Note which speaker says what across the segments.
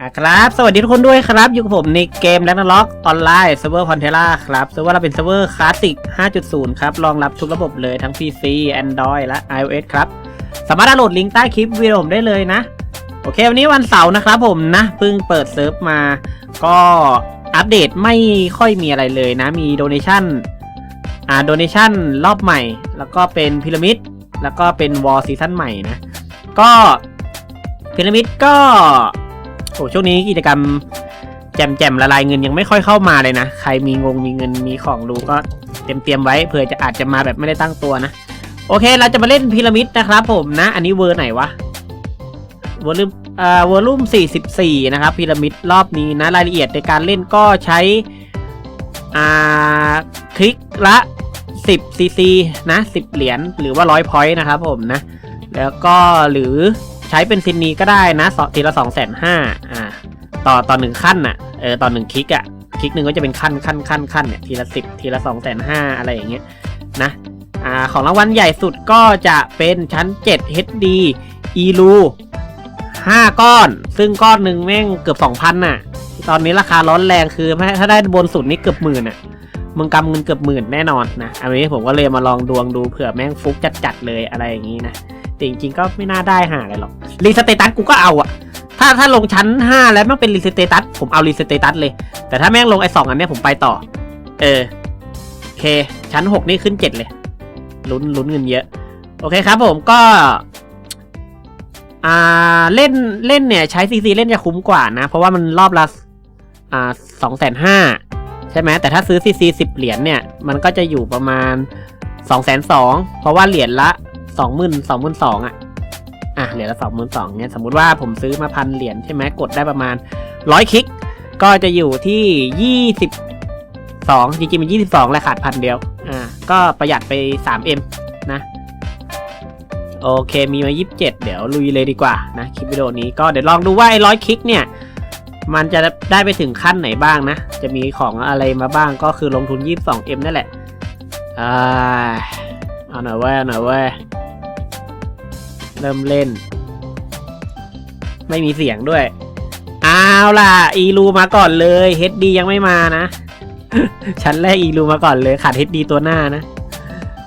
Speaker 1: อะครับ สวัสดีทุกคนด้วยครับ อยู่กับผมในเกมแลนด์ล็อกออนไลน์เซิร์ฟเวอร์พอนเทล่าครับเซิร์ฟเวอร์เราเป็นเซิร์ฟเวอร์คลาสสิก 5.0 ครับ รองรับทุกระบบเลยทั้ง PC Android และ iOS ครับ สามารถดาวน์โหลดลิงก์ใต้คลิปวิดีโอผมได้เลยนะ โอเค วันนี้วันเสาร์นะครับผมนะเพิ่งเปิดเซิร์ฟมา ก็อัปเดตไม่ค่อยมีอะไรเลยนะ มีโดเนชั่น อ่าโดเนชั่นรอบใหม่ แล้วก็เป็นพีระมิด แล้วก็เป็นวอลซีซั่นใหม่นะ ก็พีระมิดก็โอ้ช่วงนี้กิจกรรมแจมๆละลายเงินยังไม่ค่อยเข้ามาเลยนะ ใครมีงงมีเงินมีของรู้ก็เตรียมเตรียมไว้เผื่อจะอาจจะมาแบบไม่ได้ตั้งตัวนะ โอเคเราจะมาเล่นพีระมิดนะครับผมนะ อันนี้เวอร์ไหนวะวอลลุ่มเอ่อวอลลุ่ม44 นะครับพีระมิดรอบนี้นะรายละเอียดในการเล่นก็ใช้ อ่าคลิกละ 10 cc นะ 10 เหรียญหรือว่า100 point นะครับผมนะ แล้วก็หรือใช้เป็นซินนี้ก็ได้นะทีละ2 5 0 0 0อ่าต่อต่อหนึ่งขั้นน่ะเออต่อหนึ่งคลิกอะ่ะคลิกหนึ่งก็จะเป็นขั้นขั้นขั้นขั้นเนี่ยทีละ10ทีละ2 5 0 0 0อะไรอย่างเงี้ยนะอ่าของรางวัลใหญ่สุดก็จะเป็นชั้น 7 HD e l u 5ก้อน ซึ่งก้อนหนึ่งแม่งเกือบ 2,000 น่ะ ตอนนี้ราคาร้อนแรงคือถ้าได้บนสุดนี่เกือบหมื่นอะมึงกำเงินเกือบหมื่นแน่นอนนะอันนี้ผมก็เลยมาลองดวงดูเผื่อแม่งฟุกจัดๆเลยอะไรอย่างนี้นะแต่จริงๆก็ไม่น่าได้หาอะไรหรอกรีสเตตัสกูก็เอาอะถ้าถ้าลงชั้น 5 แล้วมันเป็นรีสเตตัสผมเอารีสเตตัสเลย แต่ถ้าแม่งลงไอ้สองอันเนี้ยผมไปต่อ เออโอเค ชั้น 6 นี่ขึ้น 7 เลย ลุ้นลุ้นเงินเยอะ โอเคครับผมก็ อ่าเล่นเล่นเนี่ย ใช้ซีซีเล่นจะคุ้มกว่านะ เพราะว่ามันรอบละ อ่าสองแสนห้าใช่ไหมแต่ถ้าซื้อซีซีสิบเหรียญเนี่ย มันก็จะอยู่ประมาณสองแสนสองเพราะว่าเหรียญละสองหมื่นสองหมื่นสองอะอะเหรียญละสองหมื่นสองเนี่ยสมมุติว่าผมซื้อมาพันเหรียญใช่ไหมกดได้ประมาณร้อยคลิก ก็จะอยู่ที่ยี่สิบสองจริงๆมันยี่สิบสองแหละขาดพันเดียวอ่าก็ประหยัดไปสามเอ็มนะโอเคมีมายี่สิบเจ็ดเดี๋ยวลุยเลยดีกว่านะคลิปวิดีโอนี้ก็เดี๋ยวลองดูว่าไอ้ร้อยคลิกเนี่ย มันจะได้ไปถึงขั้นไหนบ้างนะ จะมีของอะไรมาบ้างก็คือลงทุน 22M นั่นแหละอ่าเอาหน่อยเว้ยเอาหน่อยเว้ยเริ่มเล่น ไม่มีเสียงด้วย เอาล่ะ อีรูมาก่อนเลย HD ยังไม่มานะ ชั้นแรกอีรูมาก่อนเลย ขาด HD ตัวหน้านะ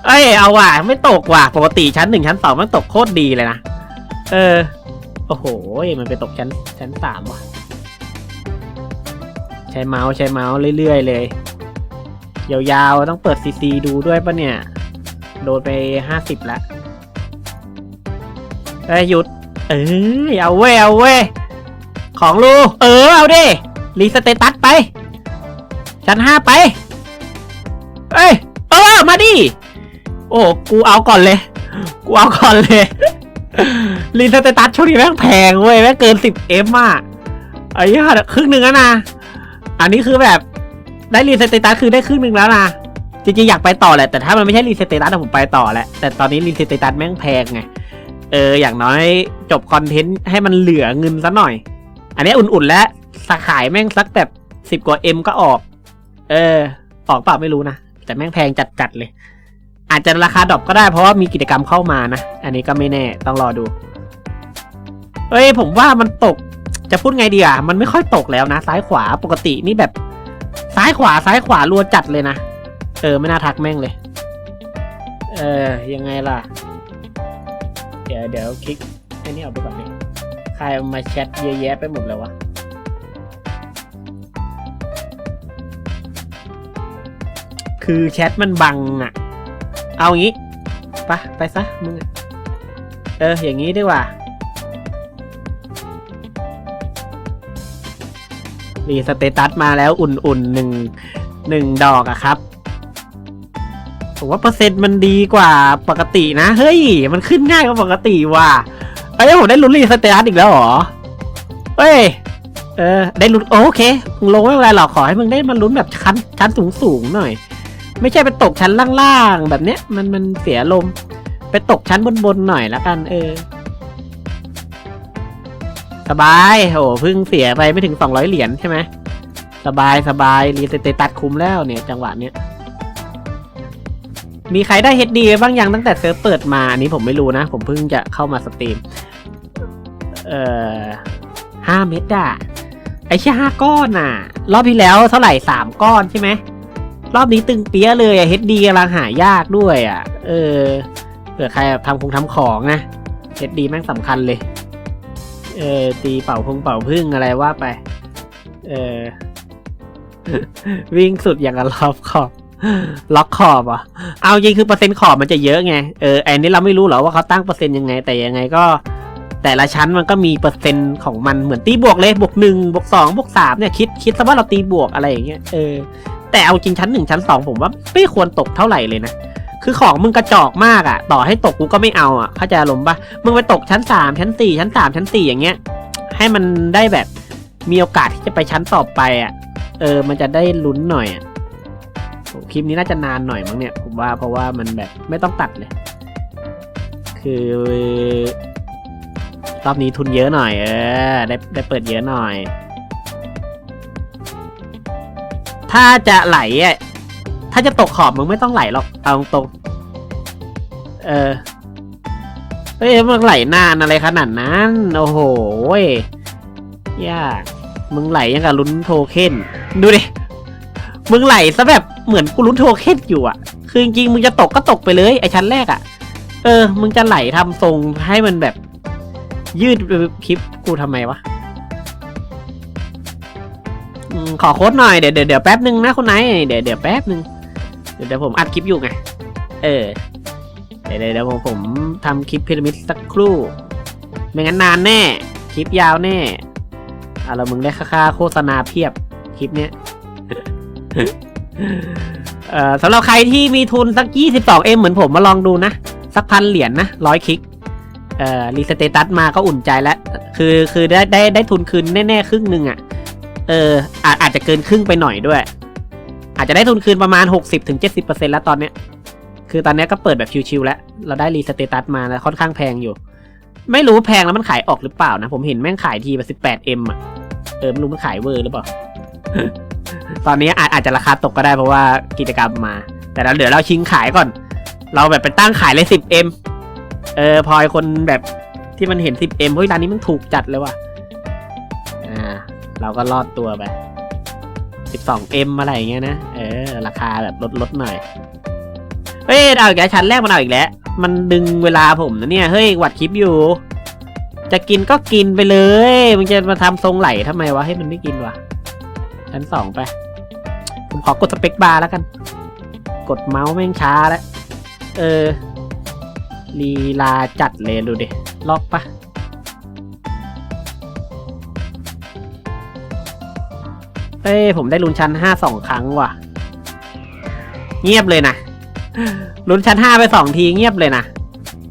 Speaker 1: เอ้ย เอาว่ะ ไม่ตกว่ะ ปกติชั้นหนึ่งชั้นสองมันตกโคตรดีเลยนะ เออ โอ้โห มันไปตกชั้นชั้นสามว่ะ ช้เมาส์ใช้เมาส์เรื่อยๆเลย ยาวๆต้องเปิดซีซีดูด้วยปะเนี่ย โดนไปห้าสิบแล้วเอ้ยหยุด เออเอาเว้ยเอาเว้ยของรูเออ เอาดิ รีสเตตัสไป ชั้นห้าไป เอ้ย เออ มาดิ โอ้กูเอาก่อนเลย กูเอาก่อนเลยรีสเตตัสช่วงนี้แม่งแพงเว้ย แม่งเกินสิบเอ็มอะไอ้เหี้ยครึ่งหนึ่งแล้วนะ อันนี้คือแบบได้รีเซตตัสคือได้ครึ่งหนึ่งแล้วนะจริงๆอยากไปต่อแหละแต่ถ้ามันไม่ใช่รีเซตตัสผมไปต่อแหละแต่ตอนนี้รีเซตตัสแม่งแพงไงเอออย่างน้อยจบคอนเทนต์ให้มันเหลือเงินซะหน่อย อันนี้อุ่นๆแล้วสาขายแม่งสักแบบสิบกว่าเอ็มก็ออก เออ ออกเปล่าไม่รู้นะแต่แม่งแพงจัดๆเลย อาจจะราคาดรอปก็ได้เพราะว่ามีกิจกรรมเข้ามานะ อันนี้ก็ไม่แน่ต้องรอดู เอ้ยผมว่ามันตก จะพูดไงดีอะ มันไม่ค่อยตกแล้วนะ ซ้ายขวาปกตินี่แบบ ซ้ายขวาซ้ายขวารัวจัดเลยนะ เออ ไม่น่าทักแม่งเลย เออ ยังไงล่ะ เดี๋ยวเดี๋ยวคลิกไอ้นี่ออกไปก่อนเลยใครมาแชทเยอะแยะไปหมดเลยวะคือแชทมันบังอะ เอางี้ไปะไปซะมึง เออ อย่างนี้ดีกว่า รีสเตตัสมาแล้วอุ่นๆหนึ่งหนึ่งดอกอะครับผมว่าเปอร์เซ็นต์มันดีกว่าปกตินะ เฮ้ย มันขึ้นง่ายกว่าปกติว่ะเอ้ยผมได้ลุ้นรีสเตตัสอีกแล้วเหรอเฮ้ยเออได้ลุ้นโอเคลงไม่เป็นไรหรอกขอให้มึงได้มาลุ้นแบบชั้นชั้นสูงสูงหน่อย ไม่ใช่ไปตกชั้นล่างๆแบบเนี้ยมันมันเสียลม ไปตกชั้นบนๆหน่อยละกัน เออ สบายโหเพิ่งเสียไปไม่ถึงสองร้อยเหรียญใช่ไหมสบายสบายรีสเตตัสคุ้มแล้วเนี่ยจังหวะเนี้ยมีใครได้ HD ไปบ้างยังตั้งแต่เซิร์ฟเปิดมาอันนี้ผมไม่รู้นะ ผมเพิ่งจะเข้ามาสตรีม เอ่อห้าเม็ดอะไอ้แค่ห้าก้อนน่ะรอบที่แล้วเท่าไหร่สามก้อนใช่ไหมรอบนี้ตึงเปี้ยเลยอะ HD กำลังหายากด้วยอะเออเผื่อใครทำคงทำของนะ HD แม่งสำคัญเลย เออตีเป่าพงเป่าพึ่งอะไรว่าไป เออวิ่งสุดอย่างกับรอบขอบล็อกขอบอะเอาจริงคือเปอร์เซ็นต์ขอบมันจะเยอะไง เอออ้นี่เราไม่รู้หรอว่าเขาตั้งเปอร์เซ็นต์ยังไง แต่ยังไงก็ แต่ละชั้นมันก็มีเปอร์เซ็นต์ของมันเหมือนตีบวกเลยบวกหนึ่งบวกสองบวกสามเนี่ยคิดคิดซะว่าเราตีบวกอะไรอย่างเงี้ย เออ แต่เอาจริงชั้นหนึ่งชั้นสองผมว่าไม่ควรตกเท่าไหร่เลยนะ คือของมึงกระจอกมากอะ่ะ ต่อให้ตกกูก็ไม่เอาอะ่ะเข้าใจอารมณ์ปะมึงไปตกชั้นสามชั้นสี่ชั้นสามชั้นสี่อย่างเงี้ย ให้มันได้แบบมีโอกาสที่จะไปชั้นต่อไปอะ่ะ เออ มันจะได้ลุ้นหน่อยอะ่ะคลิปนี้น่าจะนานหน่อยมั้งเนี่ยผมว่าเพราะว่ามันแบบไม่ต้องตัดเลย คือรอบนี้ทุนเยอะหน่อย เออ ได้ได้เปิดเยอะหน่อย ถ้าจะไหลอะ ถ้าจะตกขอบมึงไม่ต้องไหลหรอกเอาตรงเออเฮ้ยมึงไหลนานอะไรขนาดนั้น โอ้โหยย่ามึงไหลยังกับลุ้นโทเค็นดูดิมึงไหลซะแบบเหมือนกูลุ้นโทเค็นอยู่อะ คือจริงๆมึงจะตกก็ตกไปเลยไอชั้นแรกอะ เออ มึงจะไหลทำทรงให้มันแบบ ยืดคลิปกูทำไมวะขอโค้ดหน่อยเดี๋ยวเดี๋ยวแป๊บนึงนะคุณไนเดี๋ยวเดี๋ยวแป๊บนึง เดี๋ยวผมอัดคลิปอยู่ไง เออ เดี๋ยวเดี๋ยวผมผมทำคลิปพีระมิดสักครู่ ไม่งั้นนานแน่ คลิปยาวแน่อะแล้วมึงได้ค่าโฆษณาเพียบคลิปเนี้ยเอ่อสำหรับใครที่มีทุนสัก 22M เหมือนผมมาลองดูนะ สักพันเหรียญนะร้อยคลิกเอ่อรีสเตตัสมาก็อุ่นใจแล้ว คือคือได้ได้ได้ทุนคืนแน่ ๆ ครึ่งหนึ่งอะ เอออาจอาจจะเกินครึ่งไปหน่อยด้วย อาจจะได้ทุนคืนประมาณ 60-70%แล้วตอนเนี้ย คือตอนนี้ก็เปิดแบบชิวๆแล้ว เราได้รีสเตตัสมาแล้วค่อนข้างแพงอยู่ ไม่รู้แพงแล้วมันขายออกหรือเปล่านะ ผมเห็นแม่งขายทีแบบ 18M อะ เออไม่รู้มันขายเวอร์หรือเปล่า ตอนนี้อาจอาจจะราคาตกก็ได้เพราะว่ากิจกรรมมา แต่เราเดี๋ยวเราชิงขายก่อน เราแบบไปตั้งขายเลย 10M เออพอไอคนแบบที่มันเห็น 10M เฮ้ยร้านนี้มันถูกจัดเลยว่ะ อ่า เราก็รอดตัวไป 12M อะไรอย่างเงี้ยนะ เออ ราคาแบบลดลดหน่อย เฮ้ย เอาอีกแล้วชั้นแรกมันเอาอีกแล้ว มันดึงเวลาผมนะเนี่ย เฮ้ย วัดคลิปอยู่ จะกินก็กินไปเลย มึงจะมาทำทรงไหลทำไมวะ ให้มันไม่กินวะ ชั้นสองไป ผมขอกดสเปคบาร์แล้วกัน กดเมาส์แม่งช้าแล้ว เออ ลีลาจัดเลยดูดิ ล็อกปะ เฮ้ยผมได้ลุ้นชั้นห้าสองครั้งว่ะ เงียบเลยนะลุ้นชั้นห้าไปสองทีเงียบเลยนะ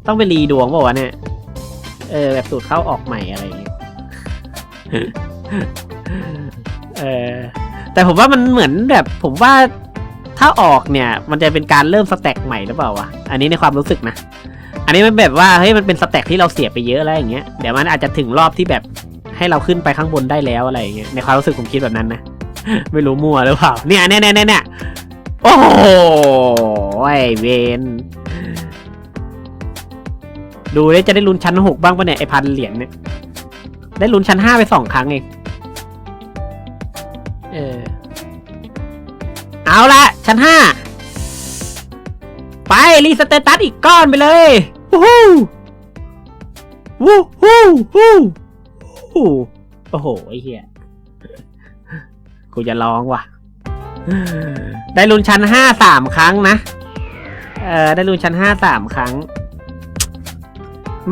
Speaker 1: ต้องไปรีดวงป่าวะเนี่ย เออ แบบสูตรเข้าออกใหม่อะไรอย่างเงี้ยเออแต่ผมว่ามันเหมือนแบบ ผมว่าถ้าออกเนี่ย มันจะเป็นการเริ่มสแต็กใหม่หรือเปล่าวะอันนี้ในความรู้สึกนะอันนี้มันแบบว่าเฮ้ยมันเป็นสแต็กที่เราเสียไปเยอะแล้วอย่างเงี้ยเดี๋ยวมันอาจจะถึงรอบที่แบบให้เราขึ้นไปข้างบนได้แล้วอะไรอย่างเงี้ยในความรู้สึกผมคิดแบบนั้นนะ ไม่รู้มั่วหรือเปล่า เนี่ยเนี่ยเนี่ยเนี่ยเนี่ยโอ้โหไอ้เวนดูได้จะได้ลุ้นชั้นหกบ้างปะเนี่ยไอพันเหรียญเนี่ย ได้ลุ้นชั้นห้าไปสองครั้งเอง เออ เอาละชั้นห้าไป รีสเตตัสอีกก้อนไปเลยวู้ฮู้วู้ฮู้ฮู้ฮู้โอ้โหไอ้เหี้ย กูจะร้องว่ะ ได้ลุ้นชั้นห้าสามครั้งนะ เออได้ลุ้นชั้นห้าสามครั้ง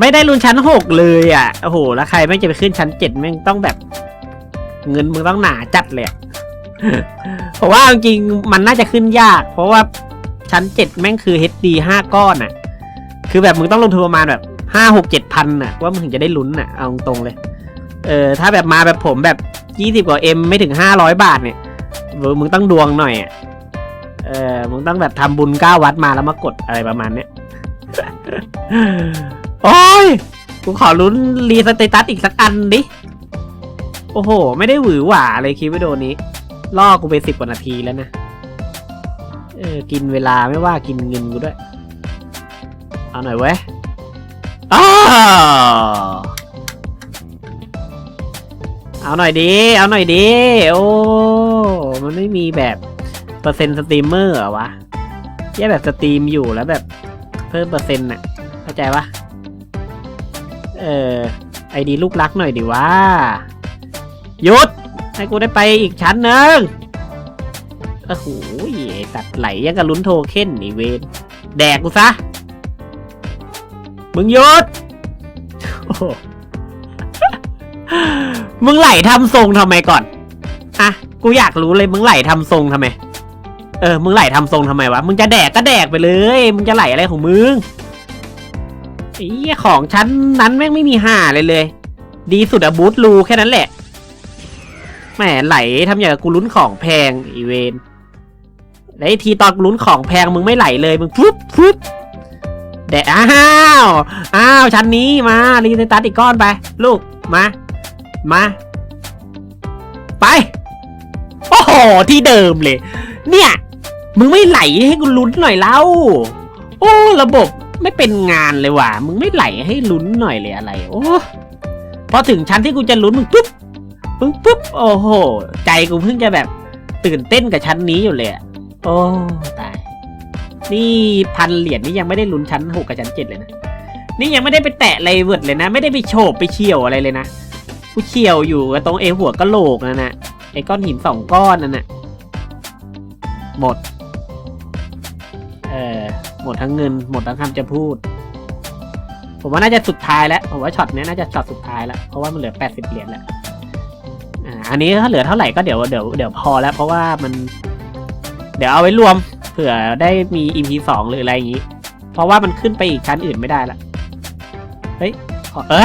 Speaker 1: ไม่ได้ลุ้นชั้นหกเลยอะ โอ้โห แล้วใครแม่จะไปขึ้นชั้นเจ็ดแม่งต้องแบบ เงินมึงต้องหนาจัดเลยเพราะว่าจริงๆมันน่าจะขึ้นยาก เพราะว่าชั้นเจ็ดแม่งคือ HD ห้าก้อนอะ คือแบบมึงต้องลงทุนประมาณแบบห้าหกเจ็ดพันอะ ว่ามึงถึงจะได้ลุ้นอะ เอาตรงๆเลย เออถ้าแบบมาแบบผมแบบ ยี่สิบกว่าเอ็มไม่ถึงห้าร้อยบาทเนี่ยมึงมึงต้องดวงหน่อยอะเออมึงต้องแบบทำบุญเก้าวัดมาแล้วมากดอะไรประมาณเนี้ยโอ้ยกูขอลุ้นรีสเตตัสอีกสักอันดิ โอ้โห ไม่ได้หวือหวาเลยคลิปวิดีโอนี้ ล่อกูไปสิบกว่านาทีแล้วนะ เอออกินเวลาไม่ว่ากินเงินกูด้วย เอาหน่อยเว้ยอ้าว เอาหน่อยดี เอาหน่อยดี โอ้ มันไม่มีแบบเปอร์เซ็นต์สตรีมเมอร์เหรอวะแย่แบบสตรีมอยู่แล้วแบบเพิ่มเปอร์เซ็นต์น่ะ เข้าใจปะเออ ไอดีลูกรักหน่อยดิว่าหยุด ให้กูได้ไปอีกชั้นหนึ่งโอ้โหไอ้สัตว์ไหลยังกับลุ้นโทเค็นนี่เวนแดกกูซะ มึงหยุดโอ้ มึงไหลทำทรงทำไมก่อนอะกูอยากรู้เลยมึงไหลทำทรงทำไม เออ มึงไหลทำทรงทำไมวะ มึงจะแดกก็แดกไปเลย มึงจะไหลอะไรของมึงไอ้ของชั้นนั้นแม่งไม่มีห่าเลยเลย ดีสุดอะบูทรูแค่นั้นแหละแหมไหลทำอย่างกูลุ้นของแพงอีเวนแล้วทีตอนลุ้นของแพงมึงไม่ไหลเลยมึงปุ๊บปุ๊บแดะอ้าว อ้าวชั้นนี้มารีเซตัสอีกก้อนไป ลูกมา มา ไป โอ้โห ที่เดิมเลย เนี่ย มึงไม่ไหลให้กูลุ้นหน่อยเล่า โอ้ ระบบไม่เป็นงานเลยว่ะ มึงไม่ไหลให้ลุ้นหน่อยเลยอะไร โอ้ พอถึงชั้นที่กูจะลุ้นมึงปุ๊บปึ๊บปุ๊บ โอ้โห ใจกูเพิ่งจะแบบ ตื่นเต้นกับชั้นนี้อยู่เลยโอ้ตาย นี่พันเหรียญนี่ยังไม่ได้ลุ้นชั้นหกกับชั้นเจ็ดเลยนะ นี่ยังไม่ได้ไปแตะไรเวิร์ดเลยนะ ไม่ได้ไปโฉบไปเฉี่ยวอะไรเลยนะ กูเฉี่ยวอยู่กับตรงเอหัวกะโหลกนั่นนะไอ้ก้อนหินสองก้อนนั่นน่ะหมด เออหมดทั้งเงิน หมดทั้งคำจะพูด ผมว่าน่าจะสุดท้ายแล้ว ผมว่าช็อตนี้น่าจะช็อตสุดท้ายแล้ว เพราะว่ามันเหลือแปดสิบเหรียญแล้ว อ่า อันนี้ถ้าเหลือเท่าไหร่ก็เดี๋ยวเดี๋ยวเดี๋ยวพอแล้ว เพราะว่ามัน เดี๋ยวเอาไว้รวม เผื่อได้มี EP สองหรืออะไรอย่างนี้ เพราะว่ามันขึ้นไปอีกชั้นอื่นไม่ได้ละ เฮ้ยขอเออ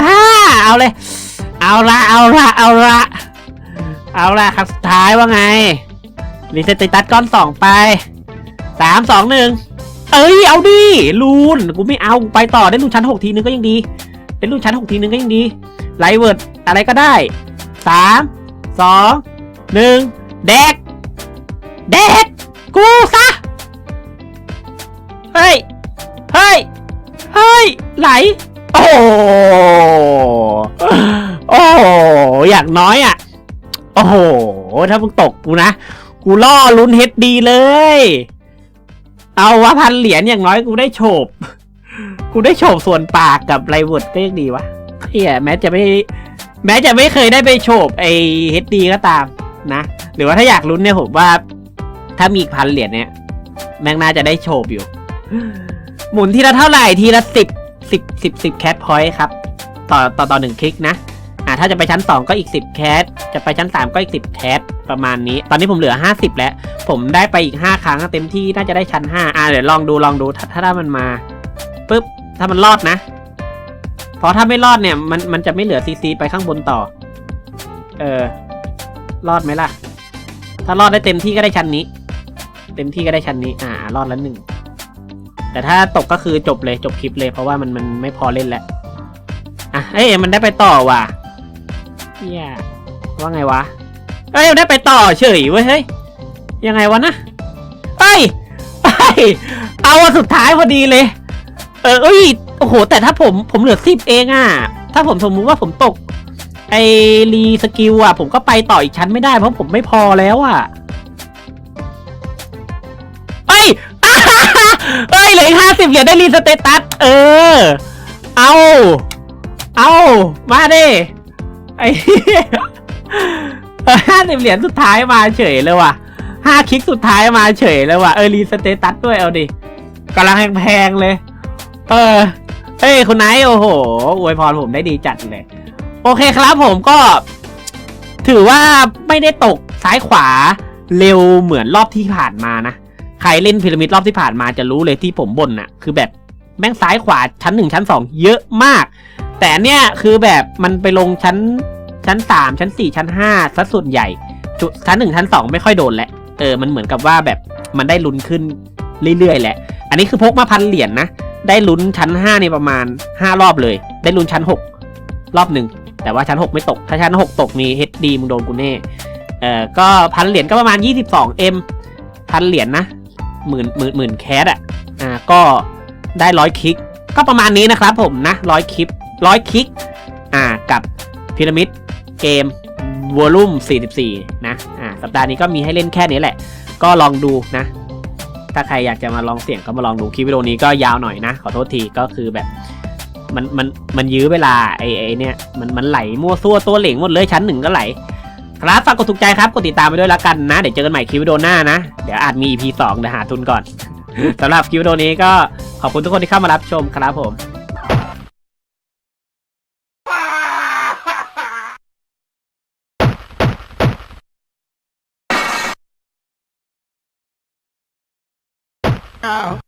Speaker 1: เอาเลย เอาละเอาละเอาละเอาละครับสุดท้ายว่าไงรีเซตติตัสก้อนสองไปสามสองหนึ่งเอ้ยเอาดิลูนกูไม่เอากูไปต่อได้ลูนชั้นหกทีนึงก็ยังดีได้ลูนชั้นหกทีนึงก็ยังดีไลเวิร์ดอะไรก็ได้สามสองหนึ่งแดกแดกกูซะเฮ้ยเฮ้ยเฮ้ยไหลโอ้ อย่างน้อยอะ โอ้โห ถ้ามึงตกกูนะ กูล่อลุ้นเฮดดีเลย เอาว่าพันเหรียญอย่างน้อยกูได้โฉบ กูได้โฉบส่วนปากกับไรเวิร์ดก็ยังดีวะเฮียแม้จะไม่ แม้จะไม่เคยได้ไปโฉบไอเฮดดีก็ตามนะ หรือว่าถ้าอยากลุ้นเนี่ยผมว่า ถ้ามีอีกพันเหรียญเนี่ย แม่งน่าจะได้โฉบอยู่ หมุนทีละเท่าไหร่ทีละสิบสิบสิบสิบแคทพอยต์ครับ ต่อต่อต่อหนึ่งคลิกนะ อ่าถ้าจะไปชั้นสองก็อีกสิบแคทจะไปชั้นสามก็อีกสิบแคทประมาณนี้ ตอนนี้ผมเหลือห้าสิบแล้ว ผมได้ไปอีกห้าครั้งเต็มที่น่าจะได้ชั้นห้าอ่าเดี๋ยวลองดูลองดูถ้าถ้าถ้ามันมาปุ๊บถ้ามันรอดนะ เพราะถ้าไม่รอดเนี่ยมันมันจะไม่เหลือซีซีไปข้างบนต่อ เออ รอดไหมล่ะ ถ้ารอดได้เต็มที่ก็ได้ชั้นนี้ เต็มที่ก็ได้ชั้นนี้ อ่า รอดแล้วหนึ่งแต่ถ้าตกก็คือจบเลยจบคลิปเลยเพราะว่ามันมันไม่พอเล่นแล้วอะเอ้ยมันได้ไปต่อว่ะ เฮียว่าไงวะเอ้ยได้ไปต่อเฉยเว้ยเฮ้ยยังไงวะนะเอ้ยเอ้ยเอาอันสุดท้ายพอดีเลย เออเอ้ยโอ้โห แต่ถ้าผมผมเหลือสิบเองอะ ถ้าผมสมมุติว่าผมตก ไอรีสกิลอะ ผมก็ไปต่ออีกชั้นไม่ได้เพราะผมไม่พอแล้วอะเอ้ยเอ้ยเหลือห้าสิบเหรียญได้รีสเตตัสเออ เอา เอา มาดิ ไอ้ห้าสิบเหรียญสุดท้ายมาเฉยเลยว่ะห้าคลิกสุดท้ายมาเฉยเลยว่ะเออรีสเตตัสด้วยเอาดิกำลังแพงเลย เออเฮ้ยคุณไนท์โอ้โหอวยพรผมได้ดีจัดเลย โอเคครับผมก็ ถือว่าไม่ได้ตกซ้ายขวาเร็วเหมือนรอบที่ผ่านมานะ ใครเล่นพีระมิดรอบที่ผ่านมาจะรู้เลยที่ผมบ่นน่ะ คือแบบแม่งซ้ายขวาชั้นหนึ่งชั้นสองเยอะมาก แต่อันเนี่ยคือแบบมันไปลงชั้นชั้นสามชั้นสี่ชั้นห้าซะส่วนใหญ่จุดชั้นหนึ่งชั้นสองไม่ค่อยโดนแหละเออมันเหมือนกับว่าแบบมันได้ลุ้นขึ้นเรื่อยๆแหละ อันนี้คือพกมาพันเหรียญนะได้ลุ้นชั้นห้าในประมาณห้ารอบเลย ได้ลุ้นชั้นหกรอบหนึ่งแต่ว่าชั้นหกไม่ตก ถ้าชั้นหกตกนี่เฮดดีมึงโดนกูแน่เออก็พันเหรียญก็ประมาณยี่สิบสองเอ็มพันเหรียญนะหมื่นหมื่นหมื่นแคสอะอ่าก็ได้ร้อยคลิกก็ประมาณนี้นะครับผมนะร้อยคลิป ร้อยคลิก อ่า กับพีระมิดเกมวอลุ่ม44 นะ อ่า สัปดาห์นี้ก็มีให้เล่นแค่นี้แหละ ก็ลองดูนะ ถ้าใครอยากจะมาลองเสี่ยงก็มาลองดู คลิปวิดีโอนี้ก็ยาวหน่อยนะ ขอโทษที ก็คือแบบ มัน มัน มันยื้อเวลา ไอ้ไอ้เนี่ย มัน มันไหลมั่วซั่วตัวเหลงหมดเลย ชั้นหนึ่งก็ไหล ครับฝากกดถูกใจครับ กดติดตามไปด้วยแล้วกันนะ เดี๋ยวเจอกันใหม่คลิปวิดีโอหน้านะ เดี๋ยวอาจมี EP สองเดี๋ยวหาทุนก่อนสำหรับคลิปวิดีโอนี้ก็ขอบคุณทุกคนที่เข้ามารับชมครับผม
Speaker 2: Oh.